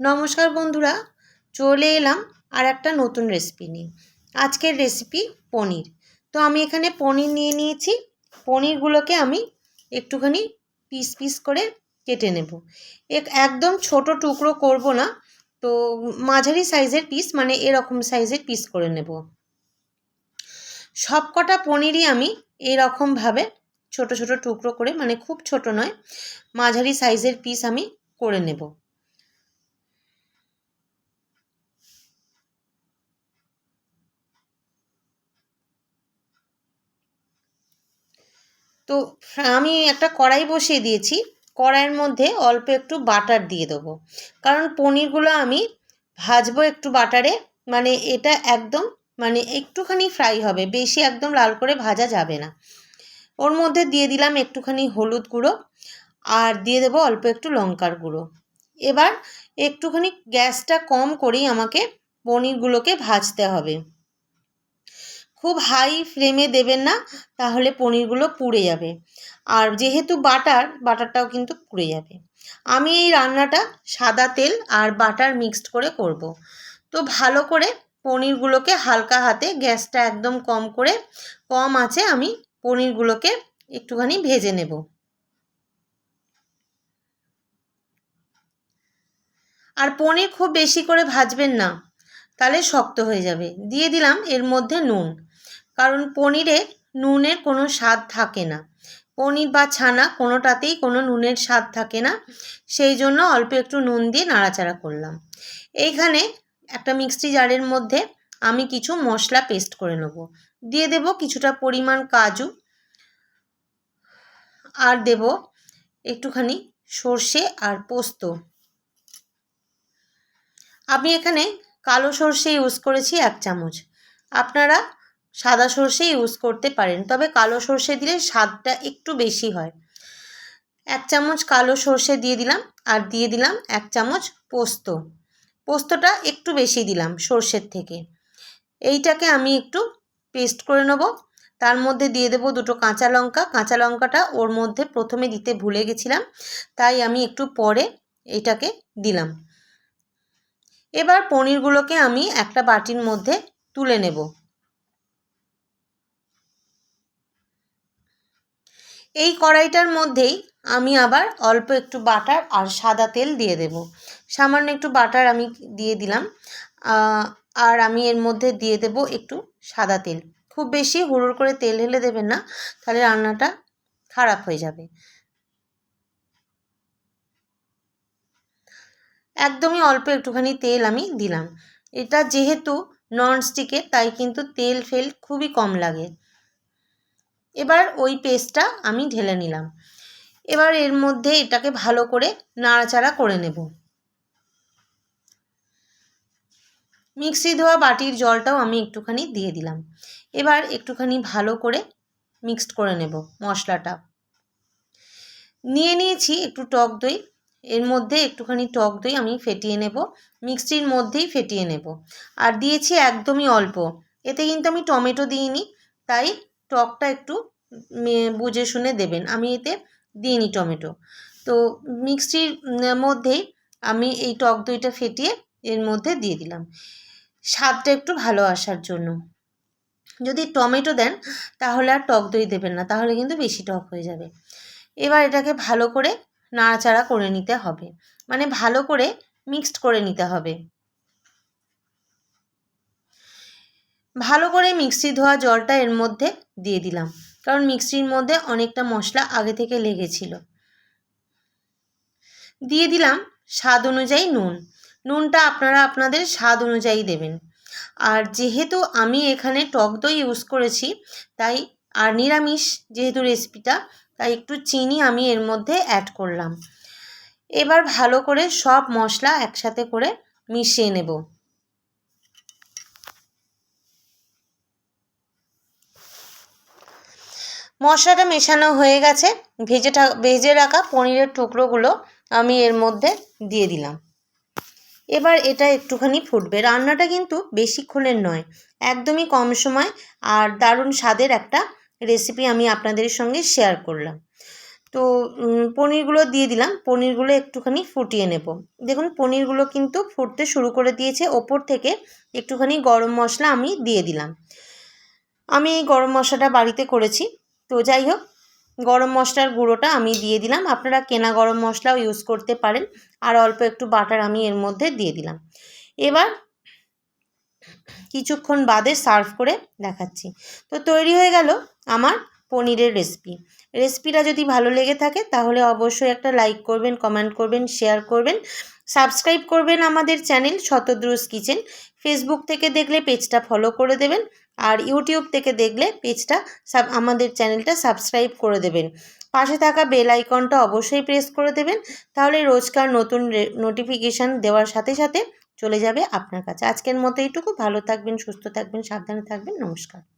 নমস্কার বন্ধুরা, চলে এলাম আর একটা নতুন রেসিপি নিয়ে। আজকের রেসিপি পনির। তো আমি এখানে পনির নিয়ে নিয়েছি। পনিরগুলোকে আমি একটুখানি পিস পিস করে কেটে নেব। এক, একদম ছোট টুকরো করব না, তো মাঝারি সাইজের পিস মানে এরকম সাইজের পিস করে নেব। সব কটা পনিরই আমি এরকমভাবে ছোট ছোট টুকরো করে মানে খুব ছোট নয়, মাঝারি সাইজের পিস আমি করে নেব। তো আমি একটা কড়াই বসিয়ে দিয়েছি। কড়াইয়ের মধ্যে অল্প একটু বাটার দিয়ে দেবো। কারণ পনিরগুলো আমি ভাজবো একটু বাটারে মানে এটা একদম মানে একটুখানি ফ্রাই হবে। বেশি একদম লাল করে ভাজা যাবে না। ওর মধ্যে দিয়ে দিলাম একটুখানি হলুদ গুঁড়ো আর দিয়ে দেবো অল্প একটু লঙ্কার গুঁড়ো। এবার একটুখানি গ্যাসটা কম করেই আমাকে পনিরগুলোকে ভাজতে হবে। খুব হাই ফ্লেমে দেবেন না, তাহলে পনিরগুলো পুড়ে যাবে। আর যেহেতু বাটার বাটারটাও কিন্তু পুড়ে যাবে। আমি এই রান্নাটা সাদা তেল আর বাটার মিক্সড করে করব। তো ভালো করে পনিরগুলোকে হালকা হাতে গ্যাসটা একদম কম করে, কম আছে আমি পনিরগুলোকে একটুখানি ভেজে নেব। আর পনির খুব বেশি করে ভাজবেন না, তাহলে শক্ত হয়ে যাবে। দিয়ে দিলাম এর মধ্যে নুন। কারণ পনিরে নুনের কোনো স্বাদ থাকে না। পনির বা ছানা কোনোটাতেই কোনো নুনের স্বাদ থাকে না। সেই জন্য অল্প একটু নুন দিয়ে নাড়াচাড়া করলাম। এইখানে একটা মিক্সি জারের মধ্যে আমি কিছু মশলা পেস্ট করে নেব। দিয়ে দেব কিছুটা পরিমাণ কাজু। আর দেব একটুখানি সর্ষে আর পোস্ত। আমি এখানে কালো সর্ষে ইউজ করেছি এক চামচ। আপনারা সাদা সর্ষে ইউজ করতে পারেন। তবে কালো সর্ষে দিলে স্বাদটা একটু বেশি হয়। এক চামচ কালো সর্ষে দিয়ে দিলাম আর দিয়ে দিলাম এক চামচ পোস্ত। পোস্তটা একটু বেশি দিলাম সর্ষের থেকে। এইটাকে আমি একটু পেস্ট করে নেব। তার মধ্যে দিয়ে দেবো দুটো কাঁচা লঙ্কা। কাঁচা লঙ্কাটা ওর মধ্যে প্রথমে দিতে ভুলে গেছিলাম, তাই আমি একটু পরে এটাকে দিলাম। এবার পনিরগুলোকে আমি একটা বাটির মধ্যে তুলে নেব। এই কড়াইটার মধ্যেই আমি আবার অল্প একটু বাটার আর সাদা তেল দিয়ে দেব। সামান্য একটু বাটার আমি দিয়ে দিলাম। আর আমি এর মধ্যে দিয়ে দেব একটু সাদা তেল। খুব বেশি হুড়ুর করে তেল হেলে দেবেন না, তাহলে রান্নাটা খারাপ হয়ে যাবে। একদমই অল্প একটুখানি তেল আমি দিলাম। এটা যেহেতু ননস্টিকের, তাই কিন্তু তেল ফেল খুবই কম লাগে। এবার ওই পেস্টটা আমি ঢেলে নিলাম। এবার এর মধ্যে এটাকে ভালো করে নাড়াচাড়া করে নেব। মিক্সি ধোয়া বাটির জলটাও আমি একটুখানি দিয়ে দিলাম। এবার একটুখানি ভালো করে মিক্সড করে নেব মশলাটা। নিয়ে নিয়েছি একটু টক দই। এর মধ্যে একটুখানি টক দই আমি ফেটিয়ে নেব। মিক্সির মধ্যেই ফেটিয়ে নেব। আর দিয়েছি একদমই অল্প। এতে কিন্তু আমি টমেটো দিইনি, তাই টকটা একটু বুঝে শুনে দেবেন। আমি এতে দিইনি টমেটো। তো মিক্সির মধ্যেই আমি এই টক দইটা ফেটিয়ে এর মধ্যে দিয়ে দিলাম। স্বাদটা একটু ভালো আসার জন্য। যদি টমেটো দেন, তাহলে আর টক দই দেবেন না, তাহলে কিন্তু বেশি টক হয়ে যাবে। এবার এটাকে ভালো করে নাড়াচাড়া করে নিতে হবে। মানে ভালো করে মিক্সড করে নিতে হবে। ভালো করে মিক্সি ধোয়া জলটা এর মধ্যে দিয়ে দিলাম। কারণ মিক্সির মধ্যে অনেকটা মশলা আগে থেকে লেগেছিল। দিয়ে দিলাম স্বাদ অনুযায়ী নুন। নুনটা আপনারা আপনাদের স্বাদ অনুযায়ী দেবেন। আর যেহেতু আমি এখানে টক দই ইউজ করেছি, তাই আর নিরামিষ যেহেতু রেসিপিটা, তাই একটু চিনি আমি এর মধ্যে অ্যাড করলাম। এবার ভালো করে সব মশলা একসাথে করে মিশিয়ে নেব। মশলাটা মেশানো হয়ে গেছে। ভেজে ভেজে রাখা পনিরের টুকরোগুলো আমি এর মধ্যে দিয়ে দিলাম। এবার এটা একটুখানি ফুটবে। রান্নাটা কিন্তু বেশিক্ষণের নয়, একদমই কম সময় আর দারুণ স্বাদের একটা রেসিপি আমি আপনাদের সঙ্গে শেয়ার করলাম। তো পনিরগুলো দিয়ে দিলাম। পনিরগুলো একটুখানি ফুটিয়ে নেব। দেখুন, পনিরগুলো কিন্তু ফুটতে শুরু করে দিয়েছে। ওপর থেকে একটুখানি গরম মশলা আমি দিয়ে দিলাম। আমি এই গরম মশলাটা বাড়িতে করেছি। তো যাই হোক, গরম মশলার গুঁড়োটা আমি দিয়ে দিলাম। আপনারা কেনা গরম মশলাও ইউজ করতে পারেন। আর অল্প একটু বাটার আমি এর মধ্যে দিয়ে দিলাম। এবার কিছুক্ষণ বাদে সার্ভ করে দেখাচ্ছি। তো তৈরি হয়ে গেল আমার পনিরের রেসিপি রেসিপিটা যদি ভালো লেগে থাকে, তাহলে অবশ্যই একটা লাইক করবেন কমেন্ট করবেন শেয়ার করবেন। সাবস্ক্রাইব করবেন আমাদের চ্যানেল শতদ্রুস কিচেন ফেসবুক থেকে দেখলে পেজটা ফলো করে দেবেন। আর ইউটিউব থেকে দেখলে পেজটা সাব আমাদের চ্যানেলটা সাবস্ক্রাইব করে দেবেন। পাশে থাকা বেল আইকনটা অবশ্যই প্রেস করে দেবেন, তাহলে রোজকার নতুন নোটিফিকেশান দেওয়ার সাথে সাথে চলে যাবে আপনার কাছে। আজকের মতো এইটুকু। ভালো থাকবেন, সুস্থ থাকবেন, সাবধানে থাকবেন। নমস্কার।